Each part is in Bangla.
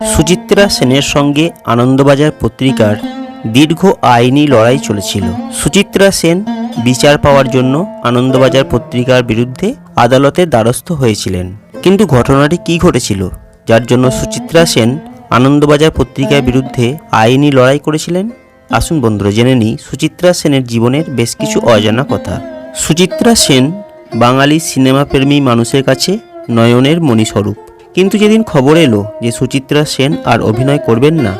সুচিত্রা সেনের সঙ্গে আনন্দবাজার পত্রিকার দীর্ঘ আইনি লড়াই চলেছিল। সুচিত্রা সেন বিচার পাওয়ার জন্য আনন্দবাজার পত্রিকার বিরুদ্ধে আদালতের দ্বারস্থ হয়েছিলেন। কিন্তু ঘটনাটি কী ঘটেছিল, যার জন্য সুচিত্রা সেন আনন্দবাজার পত্রিকার বিরুদ্ধে আইনি লড়াই করেছিলেন? আসুন বন্ধুরা, জেনে নিই, সুচিত্রা সেনের জীবনের বেশ কিছু অজানা কথা। সুচিত্রা সেন বাঙালি সিনেমাপ্রেমী মানুষের কাছে নয়নের মণিস্বরূপ। কিন্তু যেদিন খবর এলো যে সুচিত্রা সেন আর অভিনয় করবেন না,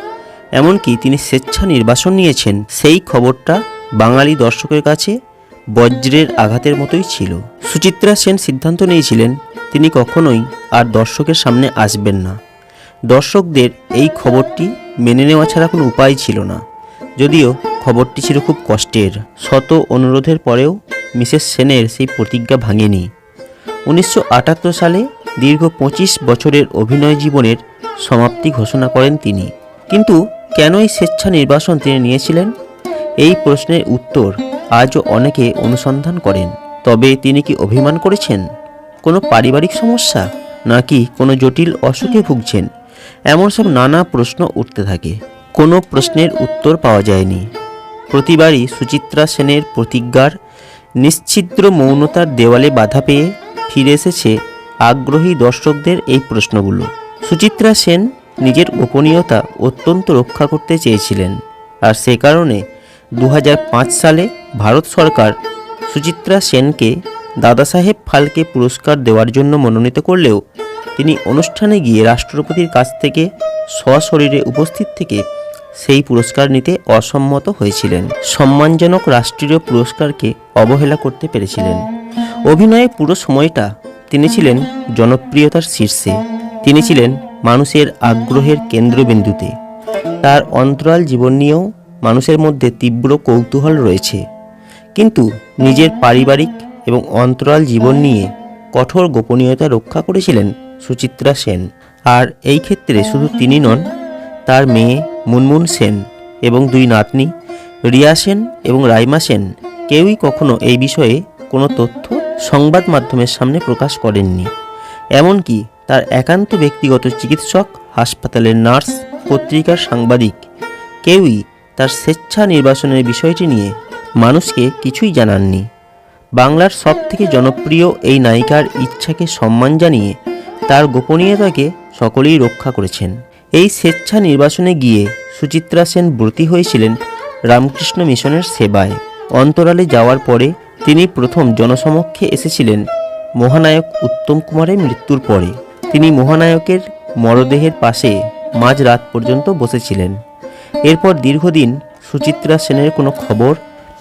এমনকি তিনি স্বেচ্ছা নির্বাসন নিয়েছেন, সেই খবরটা বাঙালি দর্শকের কাছে বজ্রের আঘাতের মতোই ছিল। সুচিত্রা সেন সিদ্ধান্ত নিয়েছিলেন, তিনি কখনোই আর দর্শকের সামনে আসবেন না। দর্শকদের এই খবরটি মেনে নেওয়া ছাড়া কোনো উপায় ছিল না। যদিও খবরটি ছিল খুব কষ্টের, শত অনুরোধের পরেও মিসেস সেনের সেই প্রতিজ্ঞা ভাঙেনি। উনিশশো আটাত্তর সালে দীর্ঘ পঁচিশ বছরের অভিনয় জীবনের সমাপ্তি ঘোষণা করেন তিনি। কিন্তু কেন এই স্বেচ্ছা নির্বাসন তিনি নিয়েছিলেন? এই প্রশ্নের উত্তর আজও অনেকে অনুসন্ধান করেন। তবে তিনি কি অভিমান করেছেন? কোনো পারিবারিক সমস্যা? নাকি কোনো জটিল অসুখে ভুগছেন? এমন সব নানা প্রশ্ন উঠতে থাকে। কোনো প্রশ্নের উত্তর পাওয়া যায়নি। প্রতিবারই সুচিত্রা সেনের প্রতিজ্ঞার নিশ্ছিদ্র মৌনতার দেওয়ালে বাধা পেয়ে ফিরে এসেছে আগ্রহী দর্শকদের এই প্রশ্নগুলো। সুচিত্রা সেন নিজের গোপনীয়তা অত্যন্ত রক্ষা করতে চেয়েছিলেন। আর সে কারণে দু হাজার পাঁচ সালে ভারত সরকার সুচিত্রা সেনকে দাদাসাহেব ফালকে পুরস্কার দেওয়ার জন্য মনোনীত করলেও তিনি অনুষ্ঠানে গিয়ে রাষ্ট্রপতির কাছ থেকে সশরীরে উপস্থিত থেকে সেই পুরস্কার নিতে অসম্মত হয়েছিলেন। সম্মানজনক রাষ্ট্রীয় পুরস্কারকে অবহেলা করতে পেরেছিলেন। অভিনয়ে পুরো সময়টা তিনি ছিলেন জনপ্রিয়তার শীর্ষে। তিনি ছিলেন মানুষের আগ্রহের কেন্দ্রবিন্দুতে। তার অন্তরাল জীবন নিয়েও মানুষের মধ্যে তীব্র কৌতূহল রয়েছে। কিন্তু নিজের পারিবারিক এবং অন্তরাল জীবন নিয়ে কঠোর গোপনীয়তা রক্ষা করেছিলেন সুচিত্রা সেন। আর এই ক্ষেত্রে শুধু তিনি নন, তার মেয়ে মুনমুন সেন এবং দুই নাতনি রিয়া সেন এবং রাইমা সেন কেউই কখনো এই বিষয়ে কোনো তথ্য সংবাদ মাধ্যমের সামনে প্রকাশ করেননি। এমনকি তার একান্ত ব্যক্তিগত চিকিৎসক, হাসপাতালের নার্স, পত্রিকার সাংবাদিক, কেউই তার স্বেচ্ছা নির্বাসনের বিষয়টি নিয়ে মানুষকে কিছুই জানাননি। বাংলার সবথেকে জনপ্রিয় এই নায়িকার ইচ্ছাকে সম্মান জানিয়ে তার গোপনীয়তাকে সকলেই রক্ষা করেছেন। এই স্বেচ্ছা নির্বাসনে গিয়ে সুচিত্রা সেন ব্রতী হয়েছিলেন রামকৃষ্ণ মিশনের সেবায়। অন্তরালে যাওয়ার পরে তিনি প্রথম জনসমক্ষে এসেছিলেন মহানায়ক উত্তম কুমারের মৃত্যুর পরে। তিনি মহানায়কের মরদেহের পাশে মাঝ রাত পর্যন্ত বসেছিলেন। এরপর দীর্ঘদিন সুচিত্রা সেনের কোনো খবর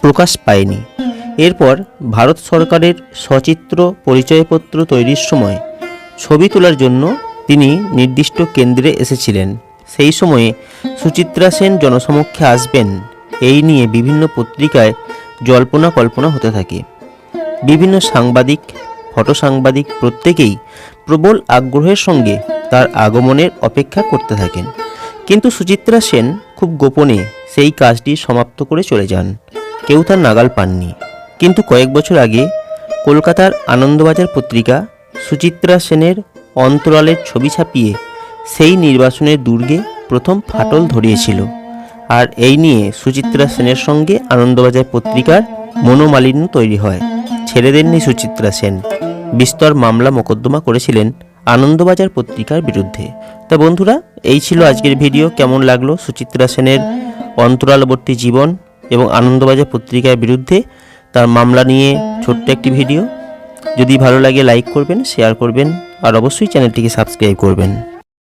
প্রকাশ পায়নি। এরপর ভারত সরকারের সচিত্র পরিচয়পত্র তৈরির সময় ছবি তোলার জন্য তিনি নির্দিষ্ট কেন্দ্রে এসেছিলেন। সেই সময়ে সুচিত্রা সেন জনসমক্ষে আসবেন। এই নিয়ে বিভিন্ন পত্রিকায় জল্পনা কল্পনা হতে থাকে। বিভিন্ন সাংবাদিক ফটো সাংবাদিক প্রত্যেকেই প্রবল আগ্রহের সঙ্গে তার আগমনের অপেক্ষা করতে থাকেন। কিন্তু সুচিত্রা সেন খুব গোপনে সেই কাজটি সমাপ্ত করে চলে যান। কেউ তার নাগাল পাননি। কিন্তু কয়েক বছর আগে কলকাতার আনন্দবাজার পত্রিকা সুচিত্রা সেনের অন্তরালের ছবি ছাপিয়ে সেই নির্বাচনের দুর্গে প্রথম ফাটল ধরিয়েছিল। আর এই নিয়ে সুচিত্রা সেনের সঙ্গে আনন্দবাজার পত্রিকার মনোমালিন্য তৈরি হয়। ছেড়ে দেননি সুচিত্রা সেন। বিস্তর মামলা মোকদ্দমা করেছিলেন আনন্দবাজার পত্রিকার বিরুদ্ধে। তা বন্ধুরা, এই ছিল আজকের ভিডিও। কেমন লাগল সুচিত্রা সেনের অন্তরালবর্তী জীবন এবং আনন্দবাজার পত্রিকার বিরুদ্ধে তার মামলা নিয়ে ছোট্ট একটি ভিডিও? যদি ভালো লাগে, লাইক করবেন, শেয়ার করবেন, আর অবশ্যই চ্যানেলটিকে সাবস্ক্রাইব করবেন।